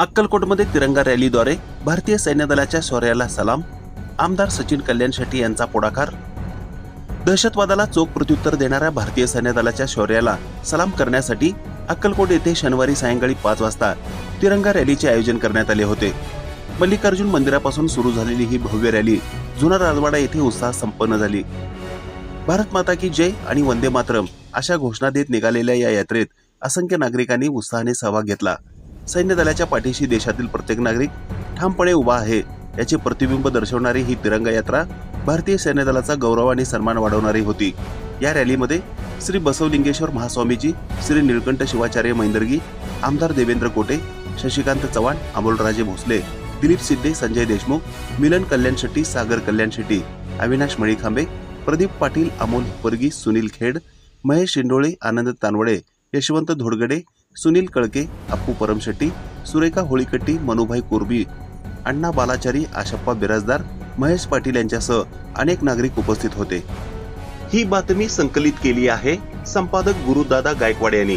अक्कलकोटमध्ये तिरंगा रॅलीद्वारे भारतीय सैन्य दलाच्या शौर्याला सलाम. आमदार सचिन कल्याण शेट्टी यांचा पुढाकार. दहशतवादाला चोख प्रत्युत्तर देणाऱ्या भारतीय सैन्य दलाच्या शौर्याला सलाम करण्यासाठी अक्कलकोट येथे शनिवारी सायंकाळी पाच वाजता तिरंगा रॅलीचे आयोजन करण्यात आले होते. मल्लिकार्जुन मंदिरापासून सुरू झालेली ही भव्य रॅली जुना राजवाडा येथे उत्साहात संपन्न झाली. भारत माता की जय आणि वंदे मातरम अशा घोषणा देत निघालेल्या या यात्रेत असंख्य नागरिकांनी उत्साहाने सहभाग घेतला. सैन्य दलाच्या पाठीशी देशातील प्रत्येक नागरिक ठामपणे उभा आहे याचे प्रतिबिंब दर्शवणारी ही तिरंगा यात्रा भारतीय सैन्य दलाचा गौरव आणि सन्मान वाढवणारी होती. या रॅलीमध्ये श्री बसवलिंगेश्वर महास्वामीजी श्री निळकंठ शिवाचार्य महिंदरगी आमदार देवेंद्र कोटे शशिकांत चव्हाण अमोलराजे भोसले दिलीप सिद्धे संजय देशमुख मिलन कल्याण शेट्टी सागर कल्याण शेट्टी अविनाश मळीखांबे प्रदीप पाटील अमोल हिप्परगी सुनील खेड महेश शिंडोळे आनंद तानवडे यशवंत धोडगडे सुनील कळके अप्पू परमशेट्टी सुरेखा होळीकट्टी मनुभाई कोरबी अण्णा बालाचारी आशप्पा बिराजदार महेश पाटील यांच्यासह अनेक नागरिक उपस्थित होते. ही बातमी संकलित केली आहे संपादक गुरुदादा गायकवाड यांनी.